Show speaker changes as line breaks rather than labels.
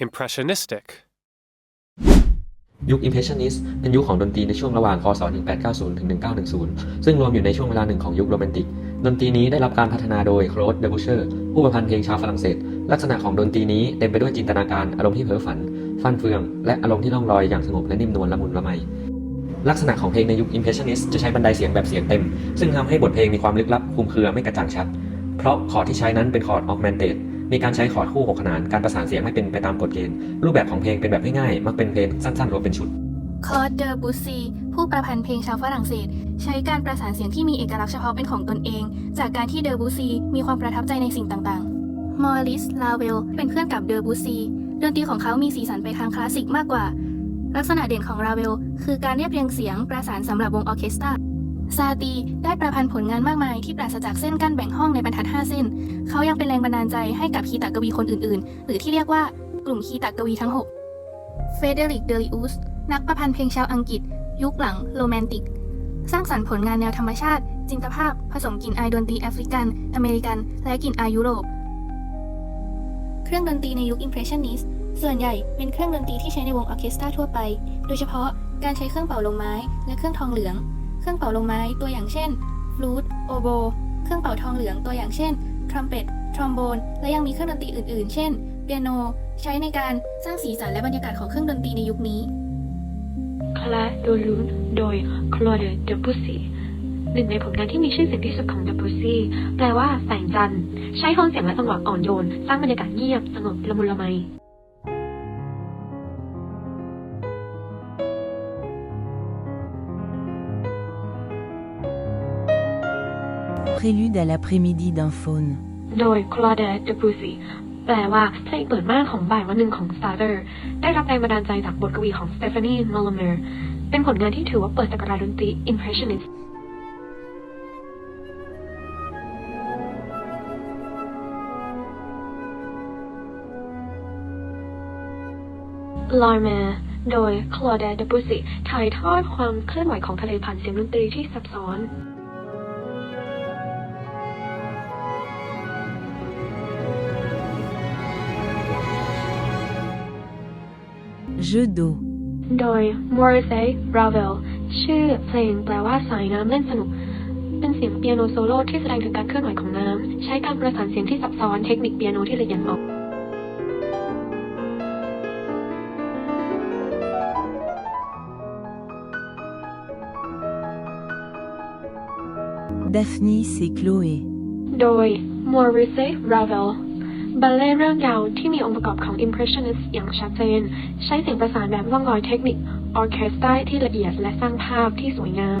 impressionistic,
ยุค Impressionist เป็นยุคของดนตรีในช่วงระหว่างคศ 1890 ถึง 1910 ซึ่งรวมอยู่ในช่วงเวลาหนึ่งของยุคโรแมนติก ดนตรีนี้ได้รับการพัฒนาโดยโคลดเดบูเชอร์ผู้ประพันธ์เพลงชาวฝรั่งเศส ลักษณะของดนตรีนี้เต็มไปด้วยจินตนาการอารมณ์ที่เพ้อฝัน ฟันเฟือง และอารมณ์ที่ล่องลอยอย่างสงบและนิ่มนวลละมุนละไม ลักษณะของเพลงในยุค Impressionist จะใช้บันไดเสียงแบบเสียงเต็ม ซึ่งทำให้บทเพลงมีความลึกลับคลุมเครือไม่กระจ่างชัด เพราะคอร์ดที่ใช้นั้นเป็นคอร์ด augmented มีการใช้คอร์ดคู่หกขนานการประสานเสียงไม่เป็นไปตามกฎเกณฑ์ รูปแบบของเพลงเป็นแบบง่ายๆ มักเป็นเพลงสั้นๆรวมเป็นชุด
คลอดเดอร์บูซีผู้ประพันธ์เพลงชาวฝรั่งเศส ใช้การประสานเสียงที่มีเอกลักษณ์เฉพาะเป็นของตนเอง จากการที่เดอร์บูซีมีความประทับใจในสิ่งต่างๆมอริสลาเวลเป็นเพื่อนกับเดอร์บูซีดนตรีของเขามีสีสันไปทางคลาสสิกมากกว่า ลักษณะเด่นของราเวลคือการเรียบเรียงเสียงประสานสำหรับวงออเคสตรา ซาตีได้ประพันธ์ผลงานมากมายที่ปราศจากเส้นกั้นแบ่งห้องในบรรทัด 5 เส้น เขายังเป็นแรงบันดาลใจให้กับคีตากวีคนอื่นๆ หรือที่เรียกว่ากลุ่มคีตากวีทั้ง 6 เฟเดริก เดลิอุส นักประพันธ์เพลงชาวอังกฤษ ยุคหลังโรแมนติก สร้างสรรค์ผลงานแนวธรรมชาติ จินตภาพ ผสมกลิ่นอายดนตรีแอฟริกัน อเมริกัน และกลิ่นอายยุโรป เครื่องดนตรีในยุค Impressionist ส่วนใหญ่เป็นเครื่องดนตรีที่ใช้ในวงออเคสตราทั่วไป โดยเฉพาะการใช้เครื่องเป่าลมไม้ และเครื่องทองเหลือง เครื่องเป่าลมไม้ตัวอย่างเช่นฟลูตโอโบ เครื่องเป่าทองเหลืองตัวอย่างเช่นทรัมเป็ตทรอมโบน และยังมีเครื่องดนตรีอื่นๆ เช่น เปียโน ใช้ในการสร้างสีสันและบรรยากาศของเครื่องดนตรีในยุคนี้
คลาโดลูนโดยคลอเดเดบุซีหนึ่งในผลงานที่มีชื่อเสียงที่สุดของเดบุซีแปลว่าแสงจันทร์ ใช้โทนเสียงและจังหวะอ่อนโยน สร้างบรรยากาศเงียบ สงบละมุนละไม
Prélude à l'après-midi d'un faune.
โดยคลอเดเดบุซีแปลว่าเพลงเปิดม่านของบ่ายวันหนึ่งของซาเ e อร์ได้รับแรงบันดาลใจจากบทกวีของสเตฟานีมอลเมอร์เป็นผลงานที่ถือว่าเปิดตกราดนตรี Impressionist l a r m e r โดยคลอเดเดบุซีถ่ายทอดความเคลื่อนไหวของทะเลผ่านเสียงดนตรีที่ซับซ้อน
Jeu d'eau.
โดย Morrissey Ravel ชื่อเพลงแปลว่าสายน้ำเล่นสนุก เป็นเสียงเปียโนโซโล่ที่แสดงถึงการเคลื่อนไหวของน้ำ ใช้การประสานเสียงที่ซับซ้อนเทคนิคเปียโนที่ละเอียดอ่อน
Daphnis et Chloé.
โดย Morrissey Ravel บัลเล่เรื่องยาวที่มีองค์ประกอบของ Impressionist อย่างชัดเจน ใช้เสียงประสานแบบร่องรอยเทคนิคออร์เคสตราที่ละเอียดและสร้างภาพที่สวยงาม